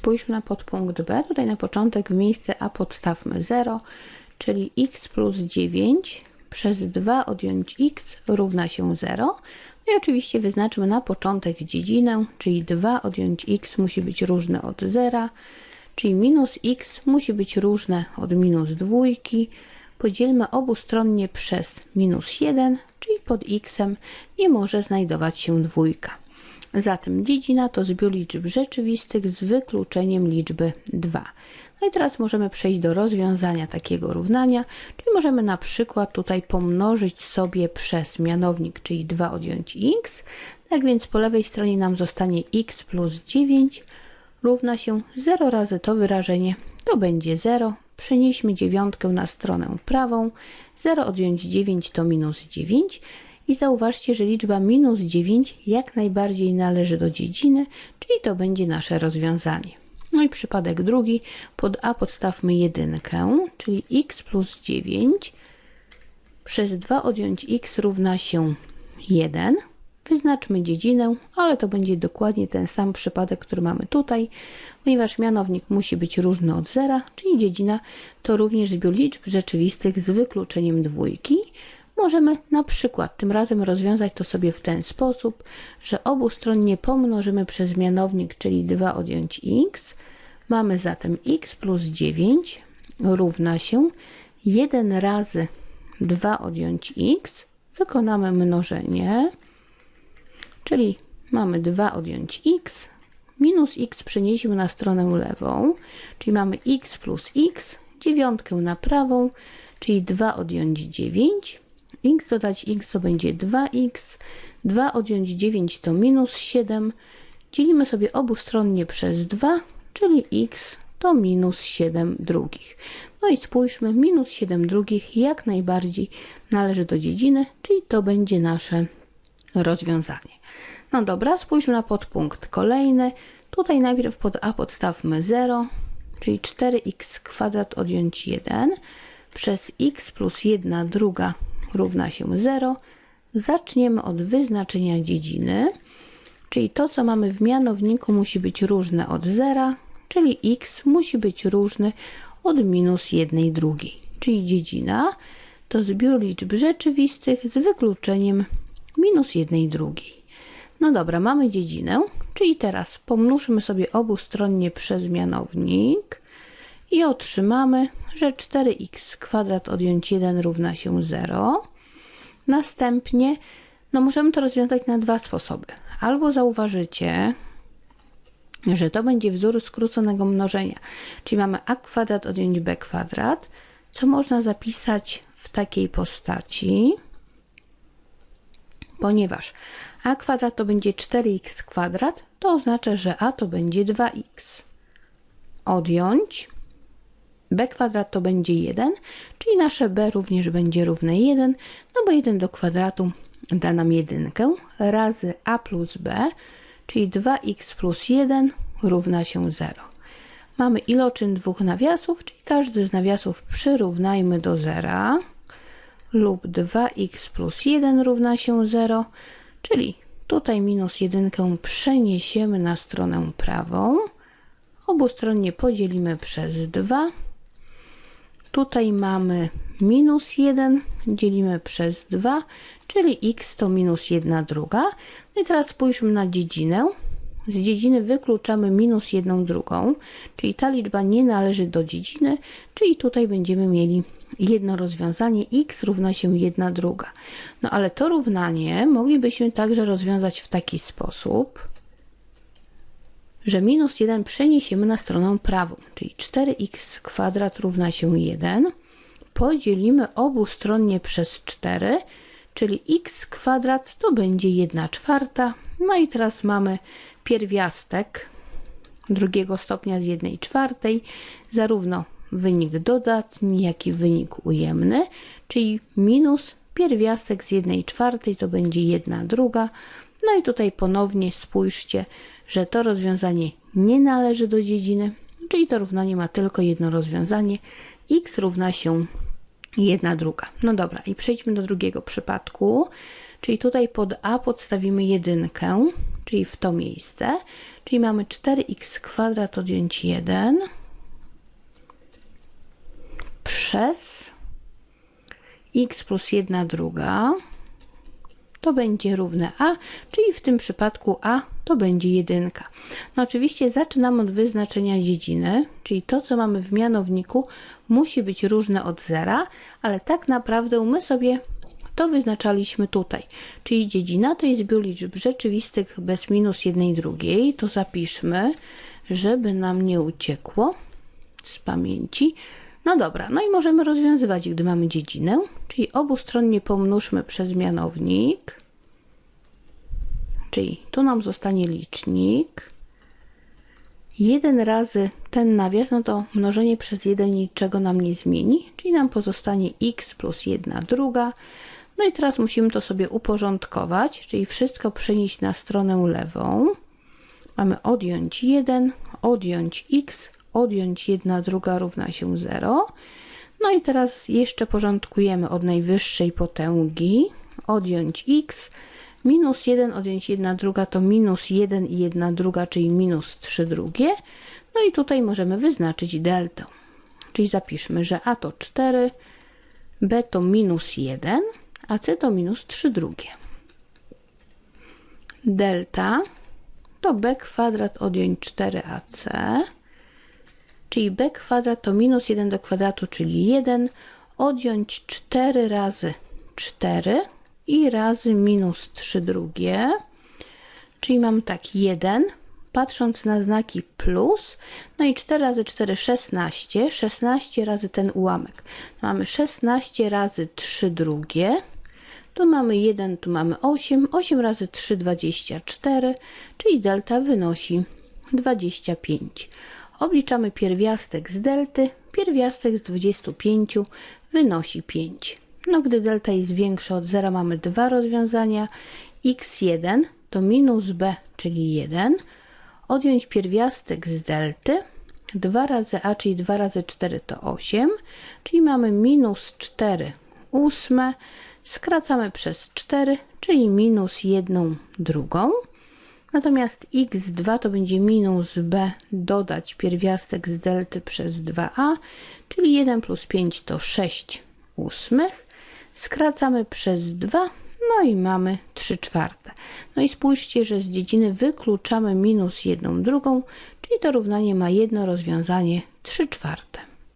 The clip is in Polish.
spójrzmy na podpunkt B. Tutaj na początek w miejsce A podstawmy 0, czyli x plus 9 przez 2 odjąć x równa się 0. No i oczywiście wyznaczmy na początek dziedzinę, czyli 2 odjąć x musi być różne od 0, czyli minus x musi być różne od minus 2. Podzielmy obustronnie przez minus 1, czyli pod x nie może znajdować się dwójka. Zatem dziedzina to zbiór liczb rzeczywistych z wykluczeniem liczby 2. No i teraz możemy przejść do rozwiązania takiego równania, czyli możemy na przykład tutaj pomnożyć sobie przez mianownik, czyli 2 odjąć x. Tak więc po lewej stronie nam zostanie x plus 9 równa się 0 razy to wyrażenie, to będzie 0. Przenieśmy dziewiątkę na stronę prawą. 0 odjąć 9 to minus 9 i zauważcie, że liczba minus 9 jak najbardziej należy do dziedziny, czyli to będzie nasze rozwiązanie. No i przypadek drugi, pod a podstawmy jedynkę, czyli x plus 9 przez 2 odjąć x równa się 1. Wyznaczmy dziedzinę, ale to będzie dokładnie ten sam przypadek, który mamy tutaj, ponieważ mianownik musi być różny od zera, czyli dziedzina to również zbiór liczb rzeczywistych z wykluczeniem dwójki. Możemy na przykład tym razem rozwiązać to sobie w ten sposób, że obustronnie pomnożymy przez mianownik, czyli 2 odjąć x. Mamy zatem x plus 9 równa się 1 razy 2 odjąć x. Wykonamy mnożenie, czyli mamy 2 odjąć x minus x przenieśmy na stronę lewą, czyli mamy x plus x, dziewiątkę na prawą, czyli 2 odjąć 9 x dodać x to będzie 2x, 2 odjąć 9 to minus 7, dzielimy sobie obustronnie przez 2, czyli x to minus 7 drugich. No i spójrzmy, minus 7 drugich jak najbardziej należy do dziedziny, czyli to będzie nasze rozwiązanie. No dobra, spójrzmy na podpunkt kolejny. Tutaj najpierw pod a podstawmy 0, czyli 4x kwadrat odjąć 1 przez x plus 1 druga równa się 0. Zaczniemy od wyznaczenia dziedziny, czyli to, co mamy w mianowniku, musi być różne od 0, czyli x musi być różny od minus 1 drugiej, czyli dziedzina to zbiór liczb rzeczywistych z wykluczeniem minus 1 drugiej. No dobra, mamy dziedzinę, czyli teraz pomnóżmy sobie obustronnie przez mianownik i otrzymamy, że 4x kwadrat odjąć 1 równa się 0. Następnie no możemy to rozwiązać na dwa sposoby. Albo zauważycie, że to będzie wzór skróconego mnożenia, czyli mamy a kwadrat odjąć b kwadrat, co można zapisać w takiej postaci, ponieważ a kwadrat to będzie 4x kwadrat, to oznacza, że a to będzie 2x. Odjąć b kwadrat to będzie 1, czyli nasze b również będzie równe 1, no bo 1 do kwadratu da nam jedynkę razy a plus b, czyli 2x plus 1 równa się 0. Mamy iloczyn dwóch nawiasów, czyli każdy z nawiasów przyrównajmy do 0 lub 2x plus 1 równa się 0, czyli tutaj minus 1 przeniesiemy na stronę prawą, obustronnie podzielimy przez 2 Tutaj mamy minus 1, dzielimy przez 2, czyli x to minus 1 druga. No i teraz spójrzmy na dziedzinę. Z dziedziny wykluczamy minus 1 drugą, czyli ta liczba nie należy do dziedziny, czyli tutaj będziemy mieli jedno rozwiązanie x równa się 1 druga. No ale to równanie moglibyśmy także rozwiązać w taki sposób, że minus 1 przeniesiemy na stronę prawą, czyli 4x kwadrat równa się 1. Podzielimy obustronnie przez 4, czyli x kwadrat to będzie 1 czwarta. No i teraz mamy pierwiastek drugiego stopnia z 1 czwartej, zarówno wynik dodatni, jak i wynik ujemny, czyli minus pierwiastek z 1 czwartej to będzie 1 druga. No i tutaj ponownie spójrzcie, że to rozwiązanie nie należy do dziedziny, czyli to równanie ma tylko jedno rozwiązanie. x równa się 1 druga. No dobra, i przejdźmy do drugiego przypadku. Czyli tutaj pod a podstawimy jedynkę, czyli w to miejsce. Czyli mamy 4x kwadrat odjąć 1 przez x plus 1 druga to będzie równe a, czyli w tym przypadku a to będzie jedynka. No oczywiście zaczynamy od wyznaczenia dziedziny, czyli to, co mamy w mianowniku, musi być różne od zera, ale tak naprawdę my sobie to wyznaczaliśmy tutaj. Czyli dziedzina to jest liczb rzeczywistych bez minus jednej drugiej. To zapiszmy, żeby nam nie uciekło z pamięci. No dobra, no i możemy rozwiązywać, gdy mamy dziedzinę, czyli obustronnie pomnóżmy przez mianownik, czyli tu nam zostanie licznik. 1 razy ten nawias, no to mnożenie przez 1 niczego nam nie zmieni, czyli nam pozostanie x plus 1 druga. No i teraz musimy to sobie uporządkować, czyli wszystko przenieść na stronę lewą. Mamy odjąć 1, odjąć x, odjąć 1 druga równa się 0. No i teraz jeszcze porządkujemy od najwyższej potęgi. Odjąć x, minus 1 odjąć 1 druga to minus 1 i 1 druga, czyli minus 3 drugie. No i tutaj możemy wyznaczyć deltę. Czyli zapiszmy, że a to 4, b to minus 1, a c to minus 3 drugie. Delta to b kwadrat odjąć 4ac czyli b kwadrat to minus 1 do kwadratu, czyli 1, odjąć 4 razy 4 i razy minus 3 drugie, czyli mam tak 1, patrząc na znaki plus, no i 4 razy 4, 16, 16 razy ten ułamek. Mamy 16 razy 3 drugie, tu mamy 1, tu mamy 8, 8 razy 3, 24, czyli delta wynosi 25. Obliczamy pierwiastek z delty. Pierwiastek z 25 wynosi 5. No, gdy delta jest większa od 0, mamy dwa rozwiązania. x1 to minus b, czyli 1. Odjąć pierwiastek z delty. 2 razy a, czyli 2 razy 4 to 8, czyli mamy minus 4 ósme. Skracamy przez 4, czyli minus 1 drugą. Natomiast x2 to będzie minus b dodać pierwiastek z delty przez 2a, czyli 1 plus 5 to 6 ósmych. Skracamy przez 2, no i mamy 3 czwarte. No i spójrzcie, że z dziedziny wykluczamy minus 1 drugą, czyli to równanie ma jedno rozwiązanie 3 czwarte.